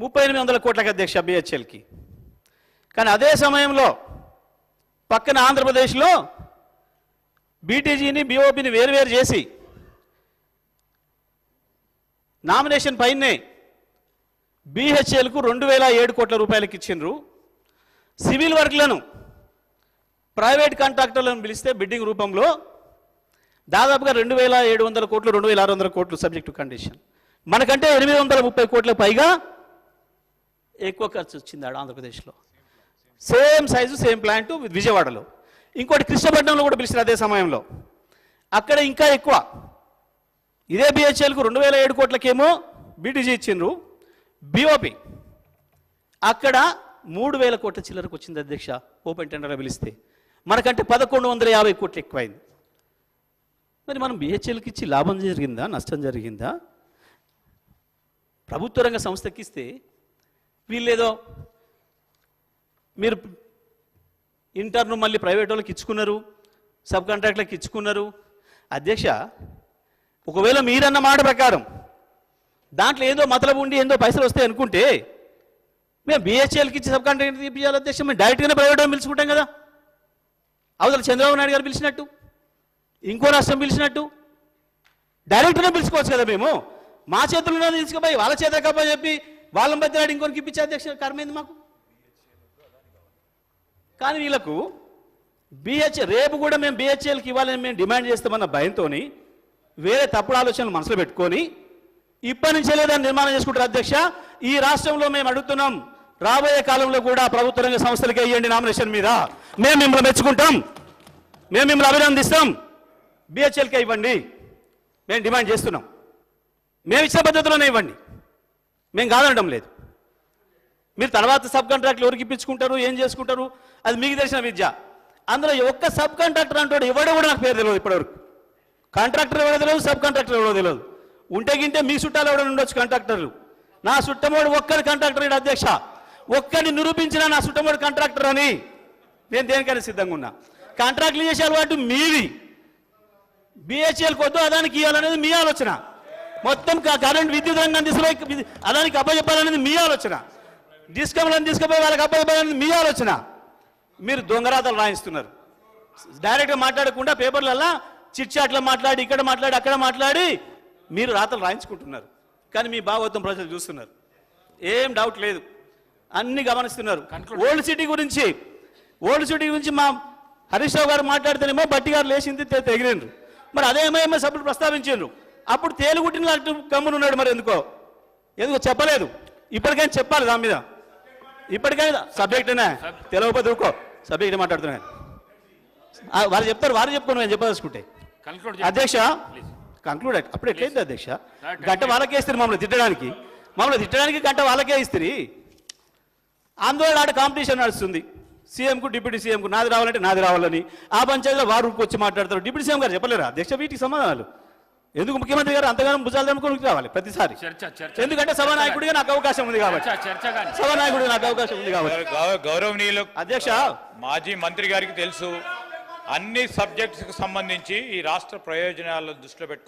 ముప్పై ఎనిమిది వందల కోట్లకి అధ్యక్ష బిహెచ్ఎల్కి కానీ అదే సమయంలో పక్కన ఆంధ్రప్రదేశ్లో బీటీజీని బీఓపీని వేరువేరు చేసి నామినేషన్ పైనే బీహెచ్ఎల్కు రెండు వేల ఏడు కోట్ల రూపాయలకి ఇచ్చిండ్రు. సివిల్ వర్క్లను ప్రైవేట్ కాంట్రాక్టర్లను పిలిస్తే బిడ్డింగ్ రూపంలో దాదాపుగా రెండు వేల ఏడు వందల కోట్లు రెండు వేల ఆరు వందల కోట్లు సబ్జెక్టు కండిషన్. మనకంటే ఎనిమిది వందల ముప్పై కోట్ల పైగా ఎక్కువ ఖర్చు వచ్చింది ఆడ ఆంధ్రప్రదేశ్లో. సేమ్ సైజు సేమ్ ప్లాంట్ విజయవాడలో. ఇంకోటి కృష్ణపట్నంలో కూడా పిలిచిన అదే సమయంలో. అక్కడ ఇంకా ఎక్కువ. ఇదే బిహెచ్ఎల్కు రెండు వేల ఏడు కోట్లకేమో బీటీజీ ఇచ్చిండ్రు. బిఓపి అక్కడ మూడు వేల కోట్ల చిల్లరకు వచ్చింది అధ్యక్ష ఓపెన్ టెండర్ పిలిస్తే. మనకంటే పదకొండు వందల యాభై కోట్లు ఎక్కువైంది. మరి మనం బిహెచ్ఎల్కి ఇచ్చి లాభం జరిగిందా నష్టం జరిగిందా? ప్రభుత్వ రంగ సంస్థకి ఇస్తే వీళ్ళేదో మీరు ఇంటర్ను మళ్ళీ ప్రైవేట్ వాళ్ళకి ఇచ్చుకున్నారు సబ్ కాంట్రాక్ట్లకు ఇచ్చుకున్నారు. అధ్యక్ష ఒకవేళ మీరన్న మాట ప్రకారం దాంట్లో ఏదో మతలబు ఉండి ఏందో పైసలు వస్తాయి అనుకుంటే మేము బిహెచ్ఎల్కి ఇచ్చి సబ్ కాంట్రాక్ట్ తీపియాలి అధ్యక్ష. మేము డైరెక్ట్గానే ప్రైవేట్ వాళ్ళు పిలుచుకుంటాం కదా. అవతల చంద్రబాబు నాయుడు గారు పిలిచినట్టు ఇంకో రాష్ట్రం పిలిచినట్టు డైరెక్ట్గా పిలుచుకోవచ్చు కదా మేము. మా చేతుల్లో తీసుకుపోయి వాళ్ళ చేత కప్ప చెప్పి వాళ్ళ మధ్య ఇంకొకరికి ఇప్పించే అధ్యక్ష కర్మైంది మాకు? కానీ వీళ్ళకు బిహెచ్ రేపు కూడా మేము బిహెచ్ఎల్కి ఇవ్వాలని మేము డిమాండ్ చేస్తామన్న భయంతోని వేరే తప్పుడు ఆలోచనలు మనసులో పెట్టుకొని ఇప్పటి నుంచే లేదని నిర్మాణం చేసుకుంటారు అధ్యక్ష. ఈ రాష్ట్రంలో మేము అడుగుతున్నాం రాబోయే కాలంలో కూడా ప్రభుత్వ రంగ సంస్థలకి వేయండి నామినేషన్ మీద. మేము మిమ్మల్ని మెచ్చుకుంటాం మేము మిమ్మల్ని అభినందిస్తాం. బిహెచ్ఎల్కే ఇవ్వండి. మేము డిమాండ్ చేస్తున్నాం. మేము ఇచ్చిన పద్ధతిలోనే ఇవ్వండి. మేము కాదనడం లేదు. మీరు తర్వాత సబ్ కాంట్రాక్ట్లు ఎవరికి ఇప్పించుకుంటారు ఏం చేసుకుంటారు? అది మీకు తెలిసిన విద్య. అందులో ఒక్క సబ్ కాంట్రాక్టర్ అంటాడు ఎవడో కూడా నాకు పేరు తెలియదు ఇప్పటివరకు. కాంట్రాక్టర్ ఎవడో తెలియదు సబ్ కాంట్రాక్టర్ ఎవడో తెలియదు ఉంటే గింటే మీ చుట్టాలు ఎవడో ఉండొచ్చు కాంట్రాక్టర్లు. నా చుట్టమోడు ఒక్కరి కాంట్రాక్టర్ ఈడ అధ్యక్ష. ఒక్కరిని నిరూపించిన నా చుట్టమోడు కాంట్రాక్టర్ అని నేను దేనికైనా సిద్ధంగా ఉన్నా. కాంట్రాక్ట్లు చేసే అలవాటు మీది. బిహెచ్ఎల్ కొద్దు అదానికి ఇవ్వాలనేది మీ ఆలోచన. మొత్తం క- కరెంట్ విద్యుత్ రంగం తీసుకుపోయి అదానికి అప్పచెప్పాలనేది మీ ఆలోచన. డిస్కమ్లను తీసుకుపోయి వాళ్ళకి అప్పచెప్పాలనేది మీ ఆలోచన. మీరు దొంగరాతలు రాయిస్తున్నారు. డైరెక్ట్గా మాట్లాడకుండా పేపర్లల్లా చిట్ చాట్లో మాట్లాడి ఇక్కడ మాట్లాడి అక్కడ మాట్లాడి మీరు రాతలు రాయించుకుంటున్నారు. కానీ మీ భాగవతం ప్రజలు చూస్తున్నారు. ఏం డౌట్ లేదు. అన్ని గమనిస్తున్నారు. ఓల్డ్ సిటీ గురించి ఓల్డ్ సిటీ గురించి మా హరీష్ రావు గారు మాట్లాడితేనేమో బట్టి గారు లేచింది తెగిరిండ్రు. మరి అదేమేమో సభ్యులు ప్రస్తావించారు అప్పుడు తేలుగుట్టిన గమ్మునున్నాడు మరి ఎందుకో? ఎందుకో చెప్పలేదు. ఇప్పటికైనా చెప్పాలి దాని మీద. ఇప్పటికైనా సబ్జెక్టేనా తెలియకపోతే ఊరుకో. సబ్జెక్ట్ మాట్లాడుతున్నాను వారు చెప్తారు వారు చెప్పుకోను నేను చెప్పదలుచుకుంటే. అధ్యక్ష కంక్లూడ్ అప్పుడు ఎట్లయింది అధ్యక్ష? గంట వాళ్ళకే ఇస్తారు మమ్మల్ని తిట్టడానికి. మమ్మల్ని తిట్టడానికి గంట వాళ్ళకే ఇస్తారు. ఆందోళన ఆడ కాంపిటీషన్ నడుస్తుంది. సీఎంకు డిప్యూటీ సీఎంకు నాది రావాలంటే నాది రావాలని. ఆ పంచాయతీలో వారు వచ్చి మాట్లాడతారు. డిప్యూటీ సీఎం గారు చెప్పలేరా? అధ్యక్ష వీటికి సమాధానాలు. ఎందుకు ముఖ్యమంత్రి గారు అంతగానో భుజాలు దమ్ముకొని రావాలి ప్రతిసారి? చర్చ చర్చ ఎందుకంటే సభానాయకుడిగా నాకు అవకాశం ఉంది కాబట్టి. సభానాయకుడిగా నాకు అవకాశం ఉంది కాబట్టి. గౌరవనీయులు అధ్యక్ష. మాజీ మంత్రి గారికి తెలుసు. అన్ని సబ్జెక్ట్స్కి సంబంధించి ఈ రాష్ట్ర ప్రయోజనాలను దృష్టిలో పెట్టుకుని